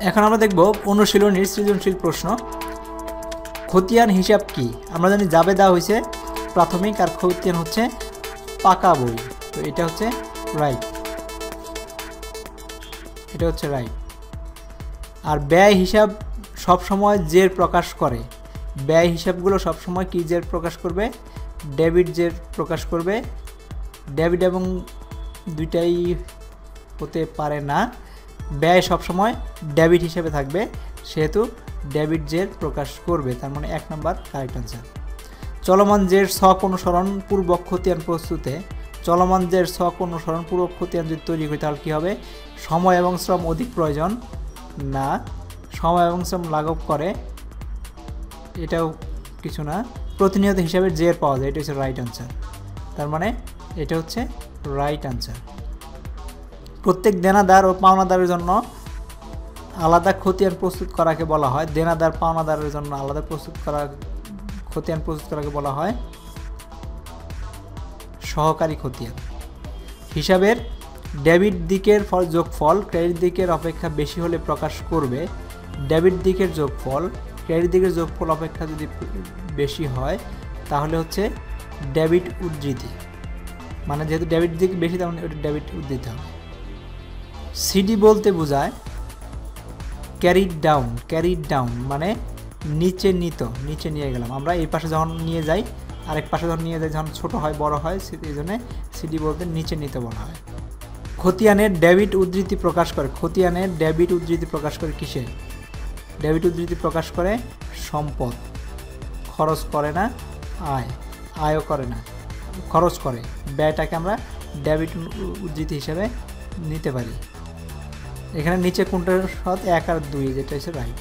এখন আমরা দেখব অনুশীলনীর সৃজনশীল প্রশ্ন। খতিয়ান হিসাব কি? আমরা জানি যাবে দেওয়া হয়েছে, প্রাথমিক আর খতিয়ান হচ্ছে পাকা বই। তো এটা হচ্ছে রাইট। এটা হচ্ছে রাইট। আর ব্যয় হিসাব সব সময় জের প্রকাশ করে। ব্যয় হিসাবগুলো সব সময় কি জের প্রকাশ করবে? ডেবিট জের প্রকাশ করবে। ডেবিট এবং দুইটাই হতে পারে না। ব্যয় সবসময় ডেবিট হিসেবে থাকবে, সেহেতু ডেবিট জের প্রকাশ করবে, তার মানে এক নম্বর কারেক্ট আনসার চলমান জের শখ অনুসরণ পূর্বক খতিয়ান প্রস্তুতে, চলমান জের শখ অনুসরণ পূর্বক খতিয়ান যদি তৈরি করি, তাহলে কী হবে? সময় এবং শ্রম অধিক প্রয়োজন না। সময় এবং শ্রম লাঘব করে, এটাও কিছু না। প্রতিনিয়ত হিসাবে জের পাওয়া যায়, এটা হচ্ছে রাইট আনসার তার মানে এটা হচ্ছে রাইট আনসার প্রত্যেক দেনাদার ও পাওনাদারের জন্য আলাদা খতিয়ান প্রস্তুত করাকে বলা হয়। দেনাদার, পাওনাদারের জন্য আলাদা প্রস্তুত করা, খতিয়ান প্রস্তুত করাকে বলা হয় সহকারী খতিয়ান। হিসাবের ডেবিট দিকের ফল, যোগফল, ক্রেডিট দিকের অপেক্ষা বেশি হলে প্রকাশ করবে। ডেবিট দিকের যোগফল, ক্রেডিট দিকের যোগফল অপেক্ষা যদি বেশি হয়, তাহলে হচ্ছে ডেবিট উদ্ধৃতি। মানে যেহেতু ডেবিট দিক বেশি তেমন ওটা ডেবিট উদ্ধৃতি হবে। সিডি বলতে বোঝায় ক্যারিড ডাউন ক্যারিড ডাউন মানে নিচে নিত, নিচে নিয়ে গেলাম। আমরা এই পাশে যখন নিয়ে যাই, আরেক পাশে যখন নিয়ে যাই, যখন ছোটো হয়, বড় হয় এই জন্য সিডি বলতে নিচে নিতে বলা হয়। খতিয়ানের ডেবিট উদ্ধৃতি প্রকাশ করে। খতিয়ানের ডেবিট উদ্ধৃতি প্রকাশ করে কিসে? ডেবিট উদ্ধৃতি প্রকাশ করে সম্পদ। খরচ করে না, আয়। আয়ও করে না, খরচ করে। ব্যয়টাকে আমরা ডেবিট উদ্ধৃতি হিসেবে নিতে পারি। এখানে নিচে কোনটার সৎ? এক আর দুই, যেটা হচ্ছে রাইট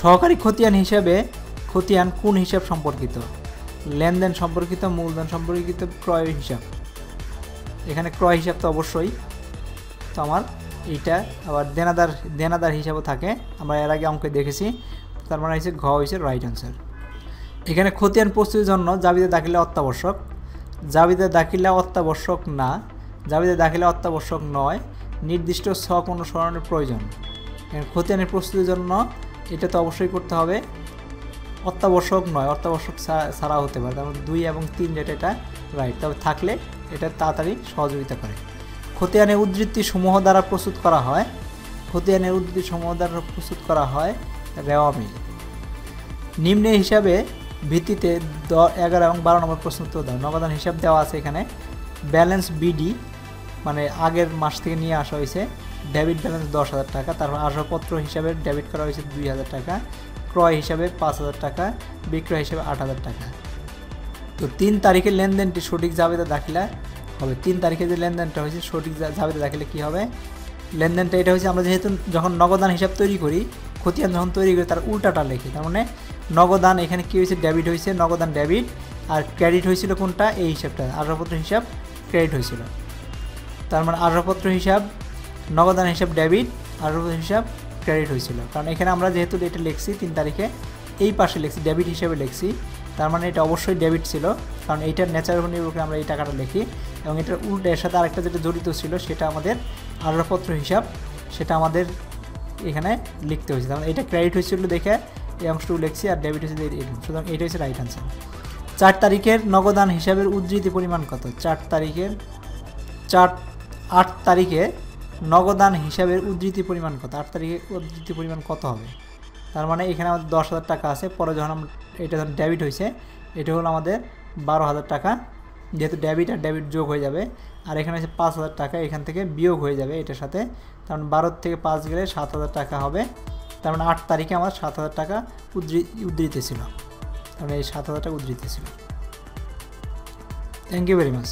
সহকারী খতিয়ান হিসাবে খতিয়ান কোন হিসাব সম্পর্কিত? লেনদেন সম্পর্কিত, মূলধন সম্পর্কিত ক্রয় হিসাব। এখানে ক্রয় হিসাব তো অবশ্যই। তো আমার এইটা আবার দেনাদার দেনাদার হিসাবও থাকে। আমরা এর আগে অঙ্কে দেখেছি। তার মানে হচ্ছে ঘ হয়েছে রাইট অ্যান্সার এখানে খতিয়ান প্রস্তুতির জন্য জাবিদে দাখিলা অত্যাবশ্যক। জাবিদে দাখিলা অত্যাবশ্যক না। জাবিদে দাখিলা অত্যাবশ্যক নয়। নির্দিষ্ট শখ অনুসরণের প্রয়োজন। খতিয়ানের প্রস্তুতির জন্য এটা তো অবশ্যই করতে হবে। অত্যাবশ্যক নয়, অত্যাবশ্যক ছাড়া হতে পারে। তারপর দুই এবং তিন ডেট এটা রাইট তবে থাকলে এটা তাড়াতাড়ি সহযোগিতা করে। খতিয়ানের উদ্ধৃতি সমূহ দ্বারা প্রস্তুত করা হয়। খতিয়ানের উদ্ধৃতি সমূহ দ্বারা প্রস্তুত করা হয় রেওয়া মিল। নিম্নে হিসাবে ভিত্তিতে দ, এগারো এবং বারো নম্বর প্রশ্ন উত্তর দাও। নগদান হিসাব দেওয়া আছে এখানে। ব্যালেন্স বিডি মানে আগের মাস থেকে নিয়ে আসা হয়েছে ডেবিট ব্যালেন্স দশ হাজার টাকা, তারপর আসবাবপত্র হিসাবে ডেবিট করা হয়েছে দুই হাজার টাকা, ক্রয় হিসাবে পাঁচ হাজার টাকা, বিক্রয় হিসাবে আট হাজার টাকা। তো তিন তারিখের লেনদেনটি সঠিক জাবেদা দাখিলা হবে। তিন তারিখে যে লেনদেনটা হয়েছে, সঠিক জাবেদা দাখিলে কী হবে? লেনদেনটা এটা হচ্ছে আমরা যেহেতু যখন নগদান হিসাব তৈরি করি, খতিয়ান যখন তৈরি করি, তার উল্টাটা লিখি। তার মানে নগদান, এখানে কী হয়েছে? ডেবিট হয়েছে, নগদান ডেবিট আর ক্রেডিট হয়েছিল কোনটা? এই হিসাবটা, আসবাবপত্র হিসাব ক্রেডিট হয়েছিল। তার মানে আসবাবপত্র হিসাব, নগদান হিসাব ডেবিট, আসবাবপত্র হিসাব ক্রেডিট হয়েছিল। কারণ এখানে আমরা যেহেতু এটা লিখছি তিন তারিখে, এই পাশে লিখছি ডেবিট হিসেবে লিখছি। তার মানে এটা অবশ্যই ডেবিট ছিল, কারণ এইটার ন্যাচারাল করে আমরা এই টাকাটা লিখি। এবং এটার উল্টো এর সাথে আরেকটা যেটা জড়িত ছিল, সেটা আমাদের আসবাবপত্র হিসাব, সেটা আমাদের এখানে লিখতে হয়েছে। তার এটা ক্রেডিট হয়েছিল দেখে এই অংশটুকু লিখছি আর ডেবিট হয়েছে সুতরাং এটা হচ্ছে রাইট আনসার চার তারিখের নগদান হিসাবের উদ্ধৃতি পরিমাণ কত? চার তারিখের, চার আট তারিখে নগদান হিসাবের উদ্ধৃতি পরিমাণ কত? আট তারিখে উদ্ধৃতি পরিমাণ কত হবে? তার মানে এখানে আমাদের দশ হাজার টাকা আছে। পরে যখন আমরা এটা যখন ডেবিট হয়েছে, এটা হলো আমাদের বারো হাজার টাকা। যেহেতু ডেবিট আর ডেবিট যোগ হয়ে যাবে, আর এখানে আছে পাঁচ হাজার টাকা, এখান থেকে বিয়োগ হয়ে যাবে এটার সাথে। তার মানে বারো থেকে পাঁচ গেলে সাত হাজার টাকা হবে। তার মানে আট তারিখে আমার সাত হাজার টাকা উদ্ধৃ উদ্ধৃতি ছিল। তার মানে এই সাত হাজার টাকা উদ্ধৃতি ছিল। Thank you very much